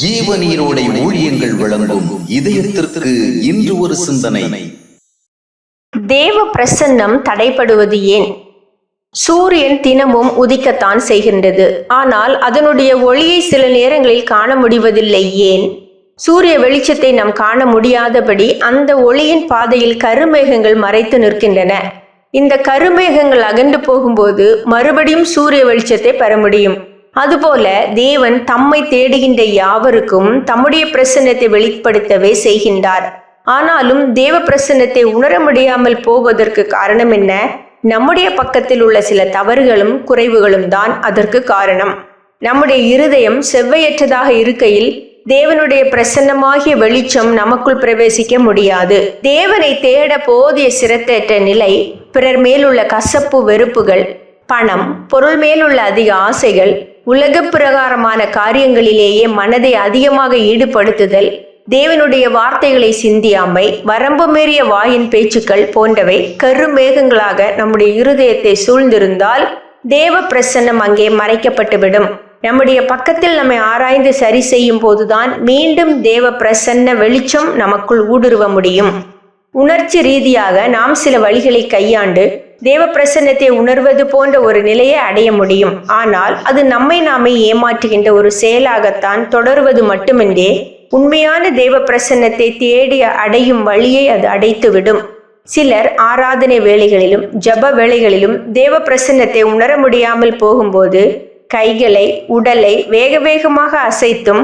ஜீவநீரோடை ஊழியங்கள் வழங்கும் இதயத்திற்கு இன்று ஒரு சிந்தனை. தேவ பிரசன்னம் தடைப்படுவது ஏன்? சூரியன் தினமும் உதிக்கத்தான் செய்கின்றது. ஆனால் அதனுடைய ஒளியை சில நேரங்களில் காண முடிவதில்லை ஏன்? சூரிய வெளிச்சத்தை நாம் காண முடியாதபடி அந்த ஒளியின் பாதையில் கருமேகங்கள் மறைத்து நிற்கின்றன. இந்த கருமேகங்கள் அகன்று போகும்போது மறுபடியும் சூரிய வெளிச்சத்தை பெற முடியும். அதுபோல தேவன் தம்மை தேடுகின்ற யாவருக்கும் தம்முடைய பிரசன்னத்தை வெளிப்படுத்தவே செய்கின்றார். ஆனாலும் தேவ பிரசன்னத்தை உணர முடியாமல் போவதற்கு காரணம் என்ன? நம்முடைய பக்கத்தில் உள்ள சில தவறுகளும் குறைவுகளும் தான் அதற்கு காரணம். நம்முடைய இருதயம் செவ்வையற்றதாக இருக்கையில் தேவனுடைய பிரசன்னமாகிய வெளிச்சம் நமக்குள் பிரவேசிக்க முடியாது. தேவனை தேட போதிய சிரத்தேற்ற நிலை பிறர் மேலுள்ள கசப்பு வெறுப்புகள் பணம் பொருள் மேலுள்ள அதிக ஆசைகள் உலக பிரகாரமான காரியங்களிலேயே மனதை அதிகமாக ஈடுபடுத்துதல் தேவனுடைய வார்த்தைகளை சிந்தியாமை வரம்பு மீறிய வாயின் பேச்சுக்கள் போன்றவை கருமேகங்களாக நம்முடைய இருதயத்தை சூழ்ந்திருந்தால் தேவ பிரசன்னம் அங்கே மறைக்கப்பட்டுவிடும். நம்முடைய பக்கத்தில் நம்மை ஆராய்ந்து சரி செய்யும் போதுதான் மீண்டும் தேவ பிரசன்ன வெளிச்சம் நமக்குள் ஊடுருவ முடியும். உணர்ச்சி ரீதியாக நாம் சில வழிகளை கையாண்டு தேவ பிரசன்னத்தை உணர்வது போன்ற ஒரு நிலையை அடைய முடியும். ஆனால் அது நம்மை நாமே ஏமாற்றுகின்ற ஒரு செயலாகத்தான் தொடருவது மட்டுமின்றே உண்மையான தேவ பிரசன்னத்தை தேடி அடையும் வழியை அது அடைத்துவிடும். சிலர் ஆராதனை வேளைகளிலும் ஜப வேளைகளிலும் தேவ பிரசன்னத்தை உணர முடியாமல் போகும்போது கைகளை உடலை வேக வேகமாக அசைத்தும்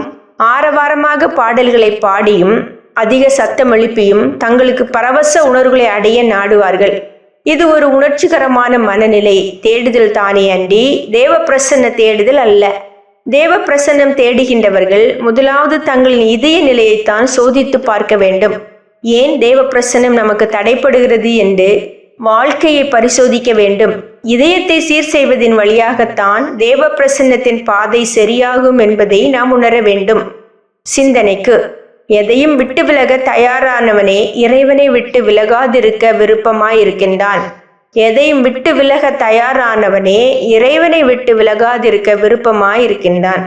ஆரவாரமாக பாடல்களை பாடியும் அதிக சத்தம் எழுப்பியும் தங்களுக்கு பரவச உணர்வுகளை அடைய நாடுவார்கள். இது ஒரு உணர்ச்சிகரமான மனநிலை. தேடுதல் தானே அன்றி தேவ பிரசன்ன தேடுதல் அல்ல. தேவ பிரசன்னம் தேடுகின்றவர்கள் முதலாவது தங்களின் இதய நிலையைத்தான் சோதித்து பார்க்க வேண்டும். ஏன் தேவ பிரசன்னம் நமக்கு தடைப்படுகிறது என்று வாழ்க்கையை பரிசோதிக்க வேண்டும். இதயத்தை சீர் செய்வதின் வழியாகத்தான் தேவ பிரசன்னத்தின் பாதை சரியாகும் என்பதை நாம் உணர வேண்டும். சிந்தனைக்கு எதையும் விட்டு விலக தயாரானவனே இறைவனை விட்டு விலகாதிருக்க விருப்பமாயிருக்கின்றான். எதையும் விட்டு விலக தயாரானவனே இறைவனை விட்டு விலகாதிருக்க விருப்பமாயிருக்கின்றான்.